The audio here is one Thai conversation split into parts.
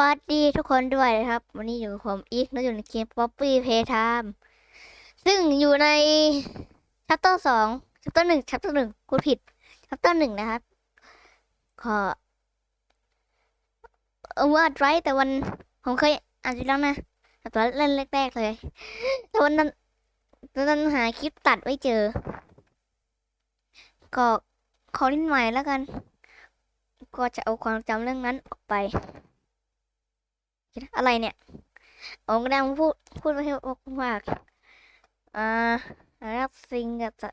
วัสดีทุกคนด้วยนะครับ วันนี้อยู่กับผมอีกและอยู่ในเกม Poppy Playtime ซึ่งอยู่ใน chapter สอง chapter หนึ่ง chapter หนึ่งพูผิด chapter หนึ่งนะครับ ขอเออว่าไรแต่วันผมเคยอ่านอยู่แล้วนะแต่ตอนเล่นแรกๆเลย แต่วันนั้นตอนนั้นหาคลิปตัดไม่เจอ ก็ขอนิดใหม่แล้วกัน ก็จะเอาความจำเรื่องนั้นออกไป อะไรเนี่ยผมกำลังพูดพูดไม่ให้ว่าอ่ารับซิงกับจะ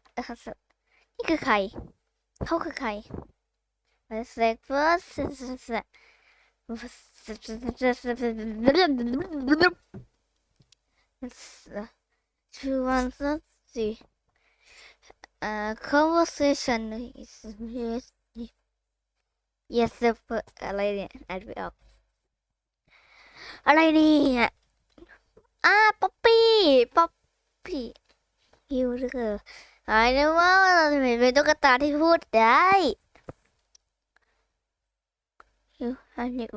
นี่คือใคร เขาคือใครเซ็กเฟิร์สชูวันสักสี่อ่า conversation is yes yes อะไรเนี่ยอ่านไม่ออก อะไรเนี่ยอ่าป๊อปปี้ป๊อปปี้ฮิวหรือเปล่าไอ้นี่ว่าเป็นตุ๊กตาที่พูดได้ฮิวอันนี้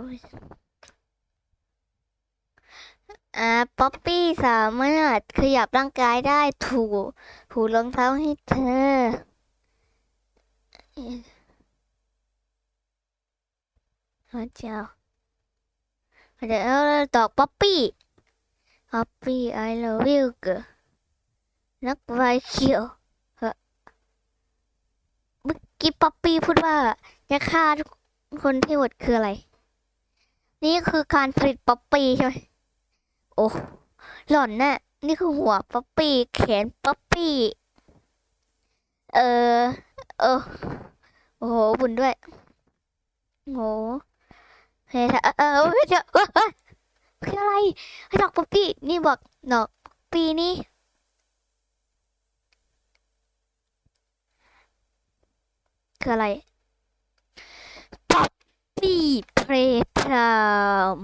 อ่าป๊อปปี้สามารถขยับร่างกายได้ถูถูรองเท้าให้เธอพระเจ้า เดี๋ยวดอกป๊อปปี้ป๊อปปี้ I love you เกนักไวเขียวเฮ้เมื่อกี้ป๊อปปี้พูดว่าจะฆ่าทุกคนที่หมดคืออะไร นี่คือการผลิตป๊อปปี้ใช่ไหมโอ้หล่อนน่ะนี่คือหัวป๊อปปี้แขนป๊อปปี้ เออเออโอ้โห บุญด้วยโอ้โห เฮ้ยเออเออเฮ้ยเดี๋ยวเออเออคืออะไรเฮ้ยดอกป๊อปปี้นี่บอกดอกปีนี่คืออะไรป๊อปปี้เพลทาม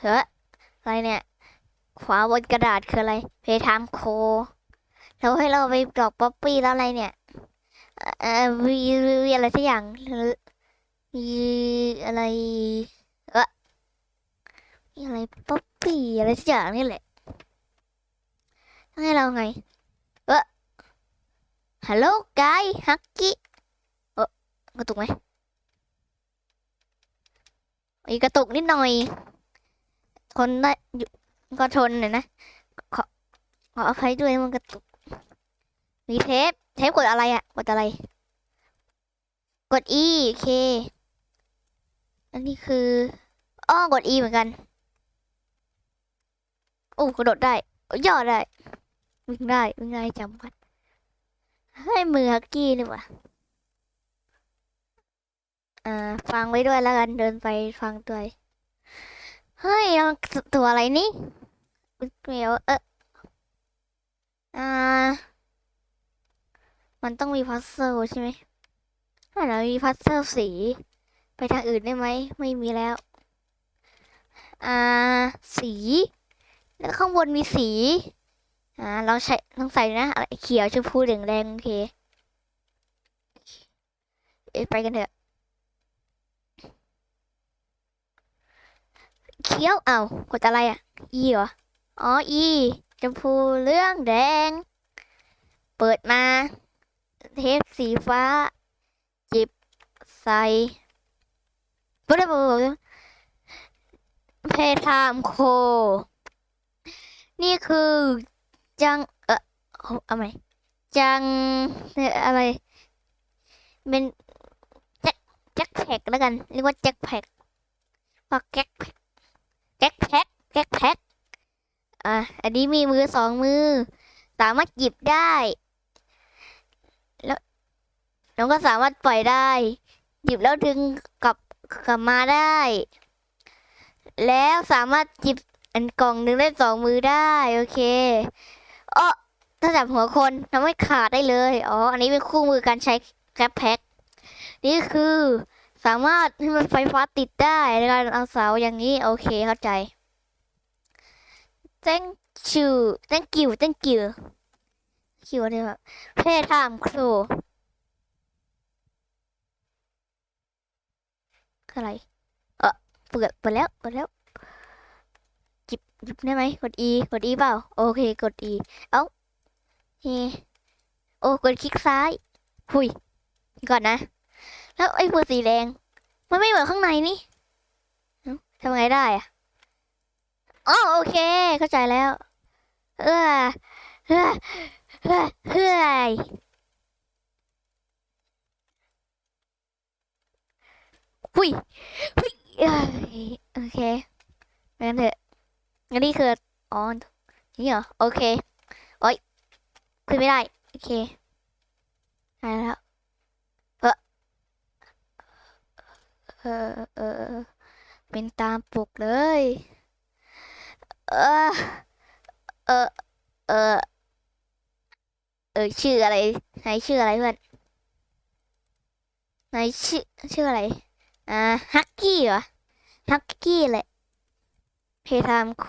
เฮ้ยอะไรเนี่ย ขวาบนกระดาษคืออะไรเพทามโค แล้วให้เราไปดอกป๊อปปี้แล้วอะไรเนี่ย เอ่อวีวีอะไรสักอย่างหรือวีอะไรเออมีอะไรป๊อปปี้อะไรสักอย่างนี่แหละให้เราไงเออฮัลโหลไกด์ฮักกี้เออกระตุกไหมอีกระตุกนิดหน่อยทนได้อยู่ก็ทนหน่อยนะ ขอขออภัยด้วยมันกระตุก มีเทป เทปกดอะไรอะกดอะไร กด E โอเค อันนี้คืออ้อกด E เหมือนกันโอ้กระโดดได้ย่อได้ วิ่งได้วิ่งได้จำกันให้มือฮักกี้นี่หว่าอ่าฟังไว้ด้วยแล้วกันเดินไปฟังด้วยเฮ้ยตัวอะไรนี่เมียวเอออ่า มันต้องมีพัซเซิลใช่ไหมถ้าเรามีพัซเซิลสี ไปทางอื่นได้ไหม ไม่มีแล้ว อ่า สี แล้วข้างบนมีสี อ่า เราใช้ต้องใส่นะอะไรเขียวชมพูแดงแดงโอเค เอ้ยไปกันเถอะ เขียวเอากดอะไรอะ E เหรอ อ๋อ E ชมพูเรื่องแดง เปิดมา เทปสีฟ้า จิบใส่ปุ๊บปุ๊บเพทามโค นี่คือจัง เออเอาไหมจังอะไร เป็นแจ็คแจ็คแพ็กแล้วกัน เรียกว่าแจ็คแพ็กว่าแจ็คแพ็กแจ็คแพ็กแจ็คแพ็กอะ อันนี้มีมือสองมือ สามารถหยิบได้ น้องก็สามารถปล่อยได้ หยิบแล้วดึงกลับกลับมาได้ แล้วสามารถหยิบอันกล่องหนึ่งได้สองมือได้โอเคอ๋อถ้าจับหัวคนทำให้ขาดได้เลยอ๋ออันนี้เป็นคู่มือการใช้แกร็บแพ็คนี่คือสามารถให้มันไฟฟ้าติดได้ในการเอาเสาอย่างนี้โอเคเข้าใจ thank you thank you thank you คิวเนี่ยแบบเพศทามครู คืออะไร เออเปิดเปิดแล้วเปิดแล้วจิบหยิบได้ไหมกด E กด E เปล่า โอเคกด E เอ้าเฮโอ้กดคลิกซ้ายหุยก่อนนะ แล้วไอ้เบอสีแดง มันไม่เหมือนข้างในนี่ทำไงได้อะอ๋อโอเค เข้าใจแล้ว เออเฮ้อเฮ้อเฮ้ย หุยหุยโอเคไปกันเถอะอันนี้คืออ๋อนี่เหรอ โอเคโอ้ยขึ้นไม่ได้ โอเคได้แล้วเออเออเออเออเป็นตามปกเลย เออ เออ เออ เออ ชื่ออะไรนายชื่ออะไรเพื่อนนายชื่อ ชื่ออะไร อ่าฮักกี้เหรอฮักกี้แหละเพทามโค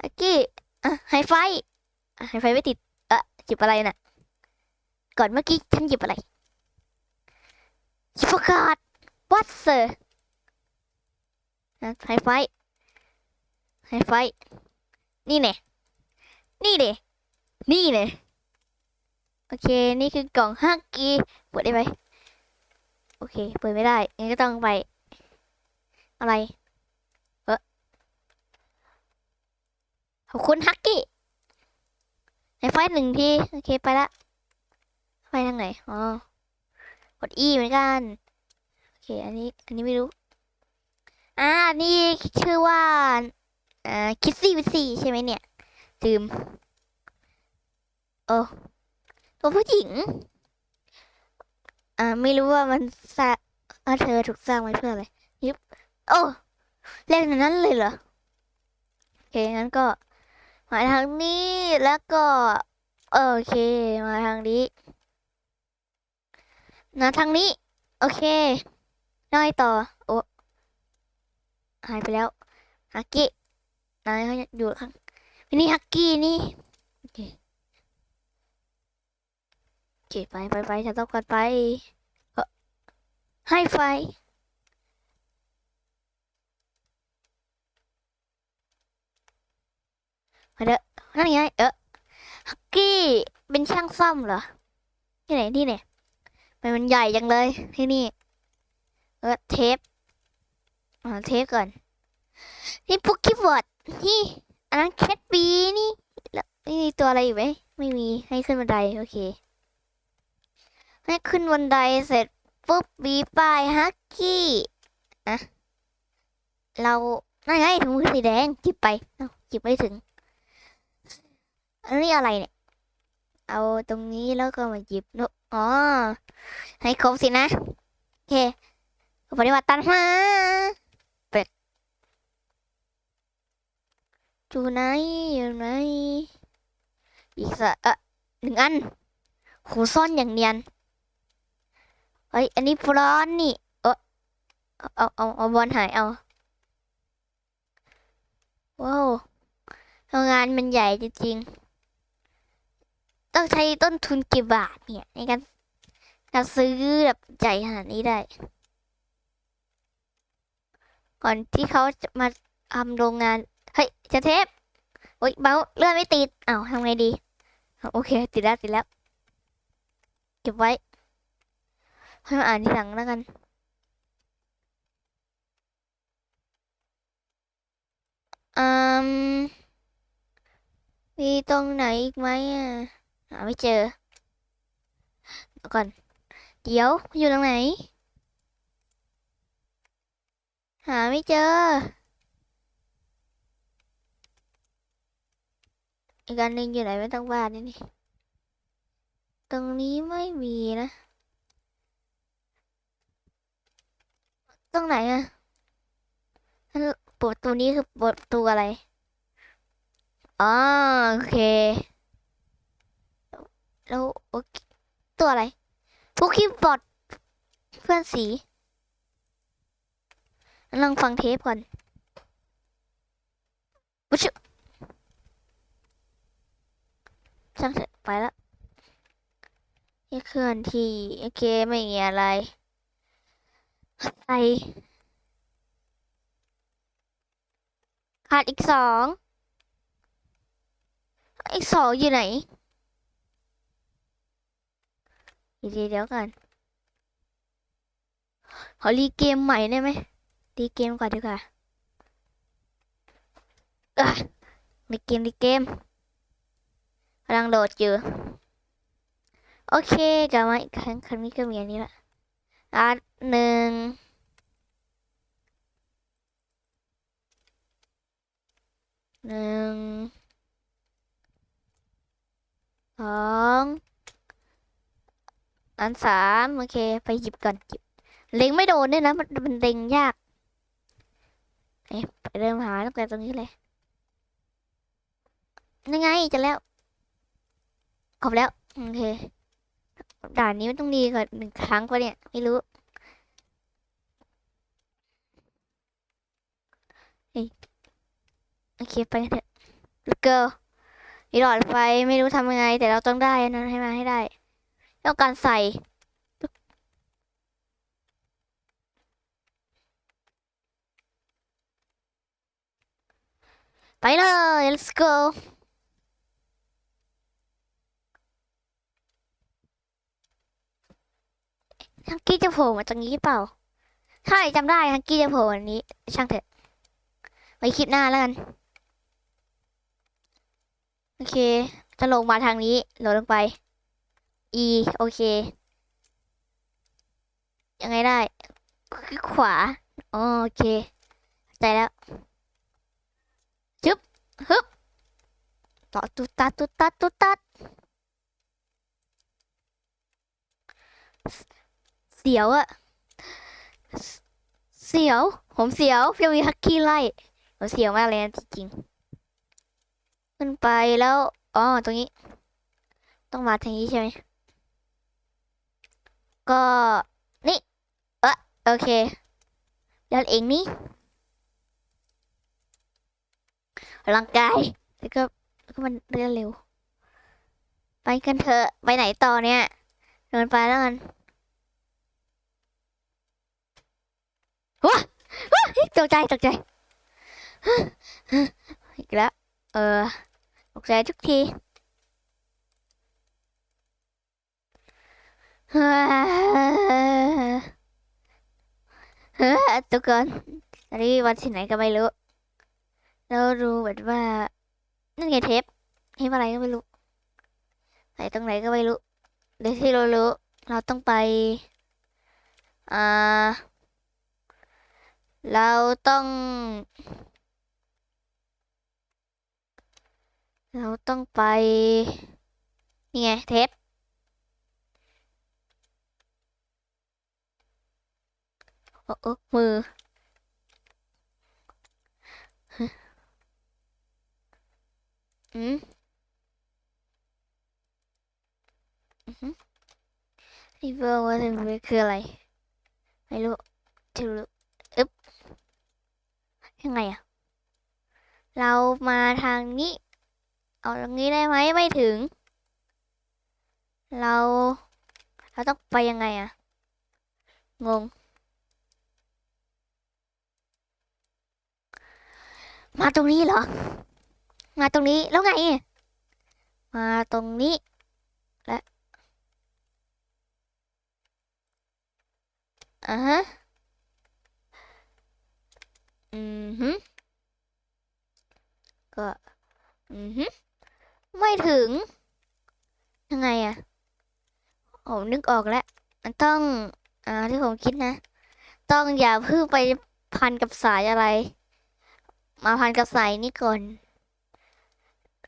ฮักกี้อะไฮไฟไฮไฟไม่ติดเอะหยิบอะไรน่ะ ก่อนเมื่อกี้ฉันหยิบอะไรหยิบประกาศวัดเซอร์ไฮไฟไฮไฟนี่แน่นี่เน่นี่เน่โอเค นี่คือกล่องฮักกี้เปิดได้ไหม โอเค เปิดไม่ได้ งั้นก็ต้องไป อะไร เออขอบคุณฮักกี้ไฮไฟหนึ่งที โอเค ไปละ ไปทางไหน อ๋อ กด E เหมือนกัน โอเค อันนี้ อันนี้ไม่รู้ อ่า นี่ชื่อว่าอ่าคิสซี่วิซี่ใช่ไหมเนี่ยลืมโอ้ตัวผู้หญิง อ่าไม่รู้ว่ามันสร้างเธอถูกสร้างไว้เพื่ออะไรยิบโอ้เล่นอย่างนั้นเลยเหรอโอเคงั้นก็มาทางนี้แล้วก็ โอเค มาทางนี้นะทางนี้ โอเคน้อยต่อ โอ้หายไปแล้วฮักกี้นายเขาอยู่ข้างนี่ฮักกี้นี่ โอเค โอ เคไปไปไปฉันต้องการไปเออให้ไฟ มาเด้อนั่นไงเออฮักกี้เป็นช่างซ่อมเหรอ ที่ไหนที่ไหนมันมันใหญ่จังเลยที่นี่ เออเทปอ่าเทปก่อน นี่พวกคีย์บอร์ดนี่อันนั้นแคทบีนี่ แล้วนี่ตัวอะไรอยู่ไหม ไม่มีให้ขึ้นบันไดโอเค ให้ขึ้นบันไดเสร็จปุ๊บมีป้ายฮักกี้อะเรานั่นไงถุงมือสีแดงหยิบไปเอ้าจิบไม่ถึง อันนี้อะไรเนี่ย เอาตรงนี้แล้วก็มาหยิบโนอ๋อ ให้ครบสินะ โอเคปฏิบัติตามมาเป็ดอยู่ไหนอยู่ไหนอีกสักเอะหนึ่งอันโหซ่อนอย่างเนียน เฮ้ย อันนี้บอลนี่ เออเอาเอาเอาบอลหายเอา ว้าวโรงงานมันใหญ่จริงๆ ต้องใช้ต้นทุนกี่บาทเนี่ย ในการเราซื้อแบบใหญ่ขนาดนี้ได้ ก่อนที่เขาจะมาทำโรงงาน เฮ้ย จะเทปโอ๊ยเบาเลื่อนไม่ติดอ้าวทำไงดี โอเค ติดแล้ว ติดแล้ว เก็บไว้ ให้มาอ่านทีหลังแล้วกันอืมมีตรงไหนอีกไหมอะหาไม่เจอเดี๋ยวก่อน เดี๋ยวอยู่ตรงไหน หาไม่เจอ อีกอันหนึ่งอยู่ไหนไม่ต้องบ้านนี่นี่ ตรงนี้ไม่มีนะ ตรงไหนอะอันเปิดประตูนี้คือปดประตูอะไรอ๋อโอเค แล้วโอเคตัวอะไรพวกคีย์บอดเพื่อนสีลองฟังเทปก่อนวุชช่างเถอะไปและนี่เคลื่อนที่ โอเค ไม่มีอะไร ใส่ขาดอีกสอง อีกสองอยู่ไหน เดี๋ยวเดี๋ยวกันขอรีเกมใหม่ได้ไหมรีเกมก่อนดีกว่าอะรีเกมรีเกมกำลังโหลดอยู่ โอเคกลับมาอีกครั้งครั้งนี้ก็มีอันนี้ละ อะหนึ่งหนึ่งสองอันสามโอเค ไปหยิบก่อนหยิบเล็งไม่โดนด้วยนะ มันมันเล็งยากเอ๊ะไปเริ่มหาตั้งแต่ตรงนี้เลยยังไงจะแล้วครบแล้ว โอเค ด่านนี้มันต้องดีกว่าหนึ่งครั้งปะเนี่ย ไม่รู้โอเคไปกันเถอะ Let's go มีหลอดไฟไม่รู้ทำยังไง แต่เราต้องได้นนั้นให้มาให้ได้ต้องการใส่ไปเลย let's go ฮังกี้จะโผล่มาตรงนี้เปล่า ใช่จำได้ฮังกี้จะโผล่วันนี้ ช่างเถอะ ไว้คลิปหน้าแล้วกัน โอเค จะลงมาทางนี้โหลดลงไป e โอเค ยังไงได้ ขวา โอเค ใจแล้วจึ๊บฮึบต่อตุดตัดตุดตัดตุดตัด เสียวอะเสียว ผมเสียวพียงมีฮักกี้ไล่ผมเสียวมากเลยนะจริงๆขึ้นไปแล้วอ๋อตรงนี้ ต้องมาทางนี้ใช่ไหมก็นี่เออโอเคเดินเองนี่ร่างกายแล้วก็แล้วก็มันเดินเร็ว ไปกันเถอะไปไหนต่อเนี่ยเดินไปแล้วกัน ว้าว้าตกใจตกใจอีกแล้วเออตกใจทุกทีเฮ้อทุกคนอันนี้วันที่ไหนก็ไม่รู้เราดูแบบว่านั่นไงเทปเทปอะไรก็ไม่รู้ใส่ตรงไหนก็ไม่รู้เดี๋ยวที่เรารู้เราต้องไปอ่า เราต้อง เราต้องไป นี่ไงเทปโอ้โอ้มือ อืมอืมรีเบอร์ว่าจะคืออะไร ไม่รู้จะรู้ ยังไงอะเรามาทางนี้ เอาตรงนี้ได้ไหมไม่ถึง เรา เราต้องไปยังไงอะงง มาตรงนี้เหรอ มาตรงนี้แล้วไง มาตรงนี้และอ่าฮะ อืมฮึก็อืมฮึไม่ถึง ยังไงอะผมนึกออกแล้ว มันต้อง อ่าที่ผมคิดนะ ต้องอย่าเพิ่งไปพันกับสายอะไร มาพันกับสายนี้ก่อน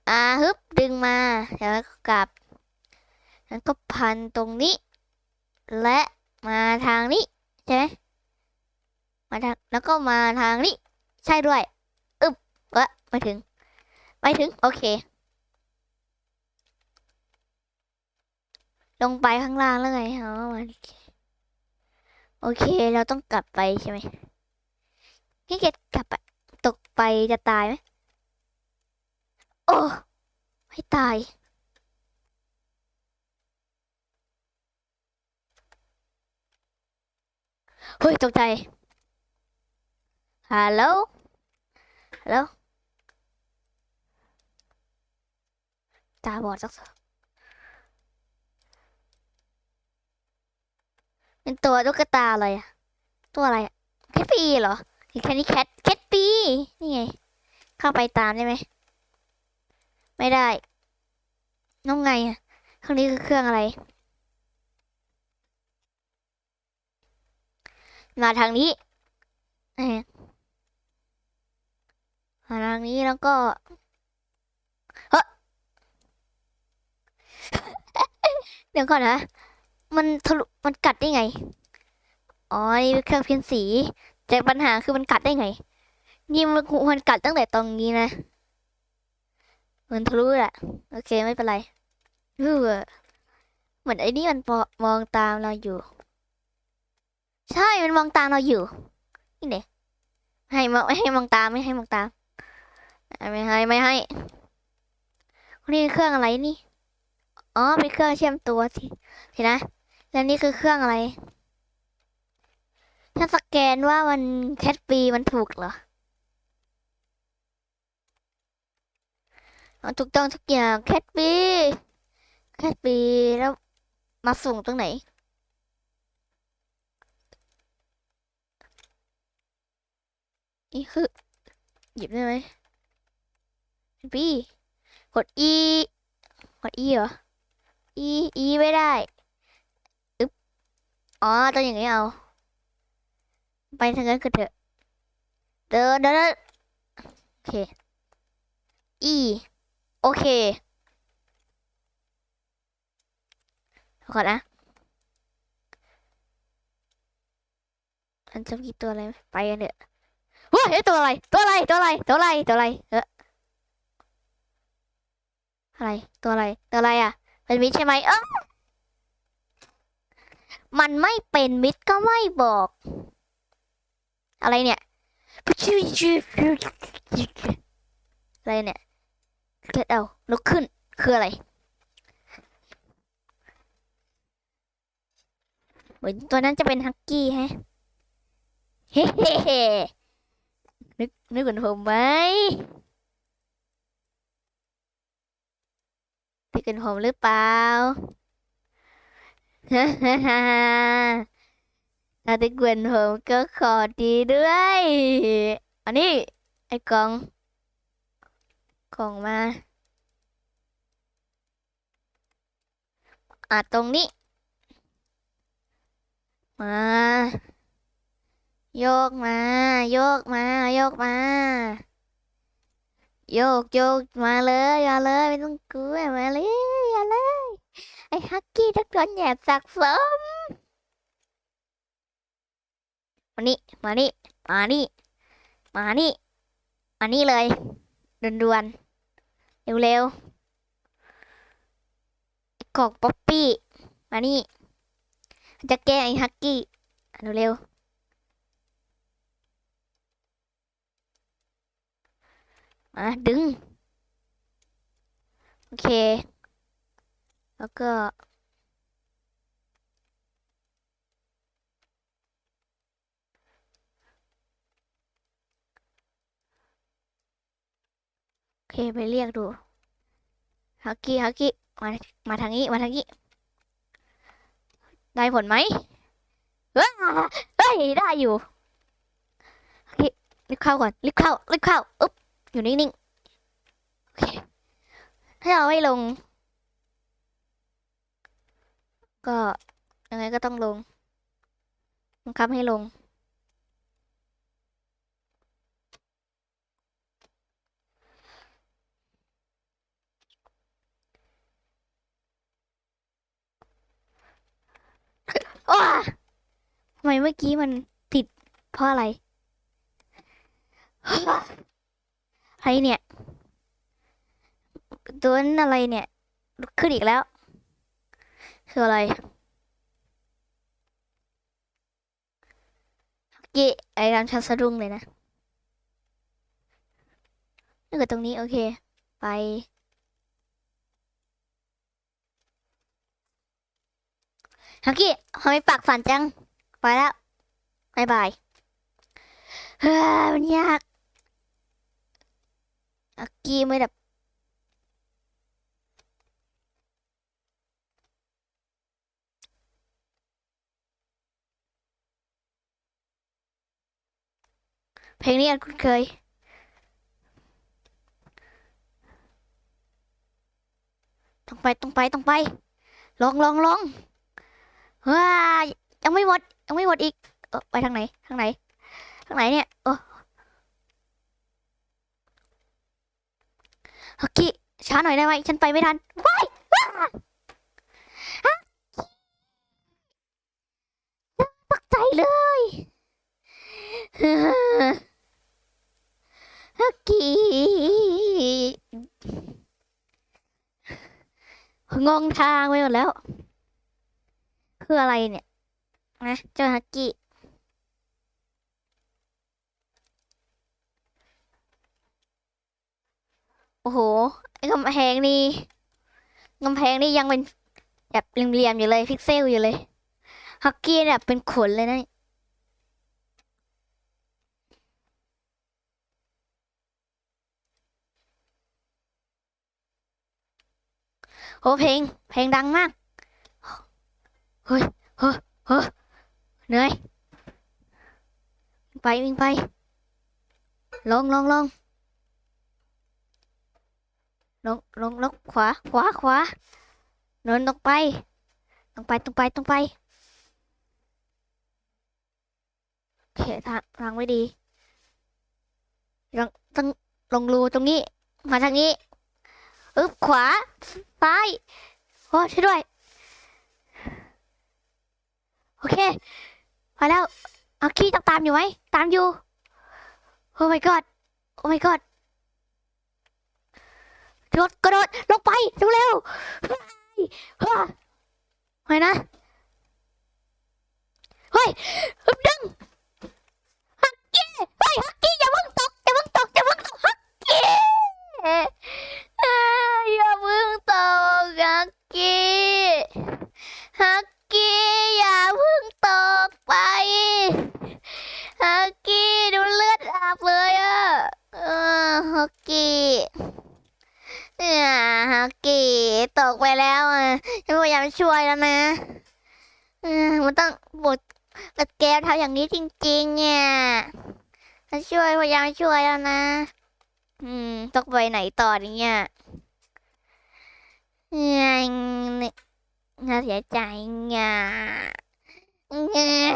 อ่าฮึบดึงมาแล้วก็กลับแล้วก็พันตรงนี้ และมาทางนี้ ใช่ไหม มาทางแล้วก็มาทางนี้ใช่ด้วยอึบเอะไม่ถึงไม่ถึง โอเค ลงไปข้างล่างแล้วไงอ๋อโอเค เราต้องกลับไปใช่ไหมพี่เกดกลับอะตกไปจะตายไหมโอ้ไม่ตาย เฮ้ย ตกใจ ฮัลโหล ฮัลโหล ตาบอดสักเป็นตัวตุ๊กตาอะไรอะตัวอะไรอะแคทปีเหรอแค่นี้แคทแคทปีนี่ไง เข้าไปตามได้ไหม ไม่ได้ น้องไงอะเครื่องนี้คือเครื่องอะไร มาทางนี้เอ๊ะ มาทางนี้แล้วก็เฮ้ยเดี๋ยวก่อนนะ มันทะลุ มันกัดได้ไง อ๋อ นี่เป็นเครื่องเพียนสี แต่ปัญหาคือมันกัดได้ไง นี่มันมันกัดตั้งแต่ตรงนี้นะมันทะลุแหละ โอเคไม่เป็นไรเออเหมือนไอ้นี่มันมองตามเราอยู่ ใช่ มันมองตามเราอยู่ นี่เด็ให้มองไม่ให้มองตามไม่ให้มองตาม ไม่ให้ไม่ให้นี่เครื่องอะไรนี่ อ๋อ เป็นเครื่องเชื่อมตัวสิเห็นะ แล้วนี่คือเครื่องอะไร ถ้าสแกนว่ามันแคทปีมันถูกเหรออ๋อถูกต้องทุกอย่างแคทปีแคทปีแล้วมาส่งตรงไหน นี่คือ หยิบได้ไหม ปีกด E กด E เหรอ E E ไม่ได้อึ๊บอ๋อต้องอย่างนี้เอา ไปทางนั้นก็เถอะเดินเดินโอเค E โอเคก่อนนะมันจะมีตัวอะไรไหมไปกันเถอะว้าเฮ้ยตัวอะไร ตัวอะไร ตัวอะไร ตัวอะไร ตัวอะไร เออ อะไรตัวอะไรตัวอะไรอะ เป็นมิตรใช่ไหมเออมันไม่เป็นมิตรก็ไม่บอก อะไรเนี่ยอะไรเนี่ยเกิดเอาลุกขึ้นคืออะไร เหมือนตัวนั้นจะเป็นฮักกี้ฮะเฮ้เฮ้เฮ้นึกนึกเหมือนผมไหม นึกเหมือนผมหรือเปล่าฮ่าฮ่าฮ่าถ้านึกเหมือนผมก็ขอดีด้วย อันนี้ ไอ้กล่องกล่องมาอะตรงนี้ มา โยกมา โยกมา โยกมา โยกโยกมาเลยมาเลยไม่ต้องกลัวมาเลยมาเลย ไอ้ฮักกี้ทักโดนแยบสักสมมานี่มานี่มานี่มานี่มานี่เลยด่วนๆเร็วๆไอ้กอกป๊อปปี้มานี่จะแก้ไอ้ฮักกี้เร็วๆ มาดึง โอเค แล้วก็ โอเคไปเรียกดูฮักกี้ฮักกี้มามาทางนี้มาทางนี้ได้ผลไหมเฮ้ยได้อยู่โอเครีบเข้าก่อนรีบเข้ารีบเข้าอุ๊บ อยู่นิ่งๆ โอเค ถ้าเราไม่ลง ก็ยังไงก็ต้องลง บังคับให้ลงว้าทำไมเมื่อกี้มันติดเพราะอะไร ใครเนี่ยตัวนั้นอะไรเนี่ย ขึ้นอีกแล้ว คืออะไรเย่ไอ้รำชันสะดุ้งเลยนะนี่คือตรงนี้ โอเค ไป ฮักกี้ทำไมปากสั่นจัง ไปแล้วบายบาย เฮ้ยมันยาก อากี้ไม่ดับเพลงนี้อันคุ้นเคย ต้องไปต้องไปต้องไป ลองลองลองว้ายังไม่หมดยังไม่หมดอีก เออไปทางไหน ทางไหน ทางไหนเนี่ย เออ ฮักกี้ช้าหน่อยได้ไหมฉันไปไม่ทันว้ายฮักกี้ตกใจเลยฮักกี้งงทางไปหมดแล้ว คืออะไรเนี่ยนะเจ้าฮักกี้ โอ้โหไอ้กำแพงนี่กำแพงนี่ยังเป็นแบบเหลี่ยมๆอยู่เลยพิกเซลอยู่เลยฮักกี้เนี่ยเป็นขนเลยนะโอ้เพลง เพลงดังมาก เฮ้ย เฮ้ยเฮ้ยเหนื่อยมิงไปวิ่งไป ลงลงลง ลงลงลงขวาขวาขวาเดินตรงไปตรงไปตรงไปตรงไปโอเคทางทางไม่ดีลงต้องลงรูตรงนี้ มาทางนี้อึ๊บขวาซ้ายโอ้ช่วยด้วย โอเคพอแล้วเอาขี้ต้องตามอยู่ไหมตามอยู่โอ้ my god โอ้ my god กระโดดกระโดดลงไปเร็วๆเฮ้ยเฮ้ยเฮ้ยนะเฮ้ยดึงฮักกี้เฮ้ยฮักกี้อย่าเพิ่งตกอย่าเพิ่งตกอย่าเพิ่งตกฮักกี้เอ้ยอย่าเพิ่งตกฮักกี้ฮักกี้อย่าเพิ่งตกไปฮักกี้ดูเลือดอาบเลยอะเออฮักกี้ เนี่ยฮักกี้ตกไปแล้วอะฉันพยายามช่วยแล้วนะเออมันต้องบดกระแกวทำอย่างนี้จริง ๆ เนี่ยฉันช่วยพยายามช่วยแล้วนะ อืมต้องไปไหนต่อเนี่ยเนี่ยน่าเสียใจเนี่ยเนี่ย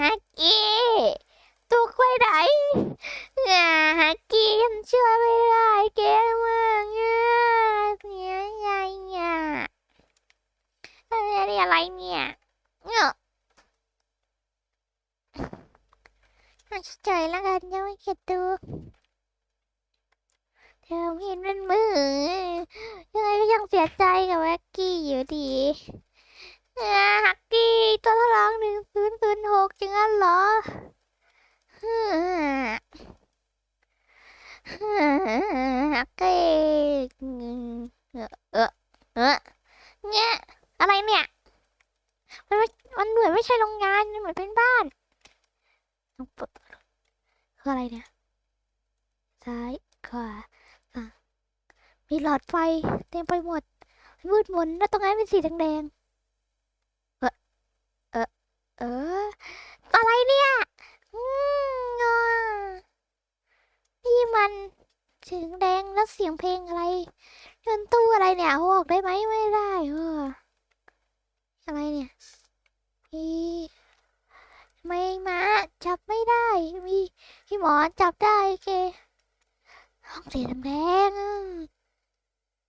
ฮักกี้ ตกไปไหนเนี่ยฮักกี้ฉันช่วยไม่ได้แกมากเนี่ยเสียใจเนี่ยเอ้ยอะไรเนี่ยเนี่ยเฉยๆแล้วกันยังไม่เก็บดูเธอเห็นเป็นมือยังไงก็ยังเสียใจกับแว็กกี้อยู่ดีฮักกี้ตัวทดลองหนึ่งศูนย์ศูนย์หกจังงั้นเหรอ ฮ่าฮ่าฮักกี้เออเออเอเนี่ยอะไรเนี่ยมันมันเหมือนไม่ใช่โรงงานมันเหมือนเป็นบ้านต้องเปิดคืออะไรเนี่ย ซ้ายขวาฝั่งมีหลอดไฟเต็มไปหมดมืดมนแล้วตรงนั้นเป็นสีแดงๆเออเออเอออะไรเนี่ย นี่มันเสียงแดงแล้วเสียงเพลงอะไรเดินตู้อะไรเนี่ยออกได้ไหมไม่ได้เอออะไรเนี่ยอีทำไม่มาจับไม่ได้มีพี่หมอจับได้เคห้องสีแดง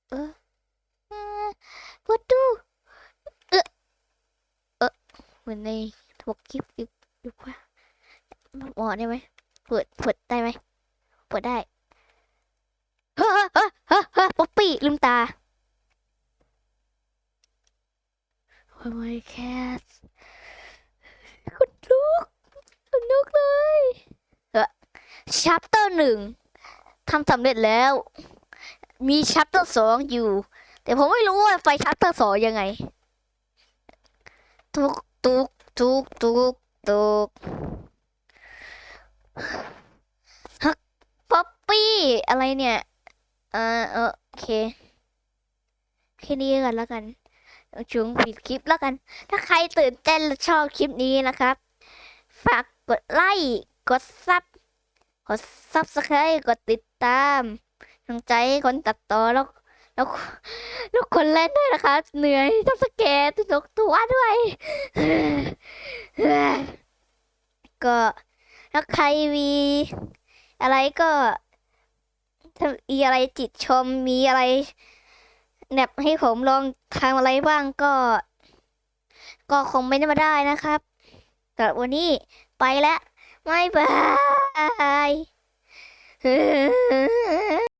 เออเออพูดดูเออเออเหมือนในทวกคลิปอยู่อยู่ว่า หมอได้ไหมเปิดเปิดได้ไหมเปิดได้เฮ้อเฮ้อเฮ้อเฮ้อป๊อปปี้ลืมตาโอ้ยไม่แคสคุณลุกคุณลุกเลยเออชัปเตอร์หนึ่งทำสำเร็จแล้ว มีชัปเตอร์สองอยู่ แต่ผมไม่รู้ว่าไฟชัปเตอร์สองยังไง ตุกตุกตุกตุกตุก ปี้ อะไรเนี่ยเออเออโอเคแค่นี้กันแล้วกันช่งปิดคลิปแล้วกัน ถ้าใครตื่นเต้นและชอบคลิปนี้นะครับ ฝากกดไลค์กดซับกดซับสไครต์กดติดตามกำลังใจคนตัดต่อแล้วแล้วแล้วคนเล่นด้วยนะคะ เหนื่อยต้องสเกตตกตัวด้วย ก็ถ้าใครมีอะไรก็ มีอะไรจิตชมมีอะไรแบบให้ผมลองทำอะไรบ้างก็ ก็คงไม่ได้มาได้นะครับสำหรับวันนี้ไปแล้วไม่บาย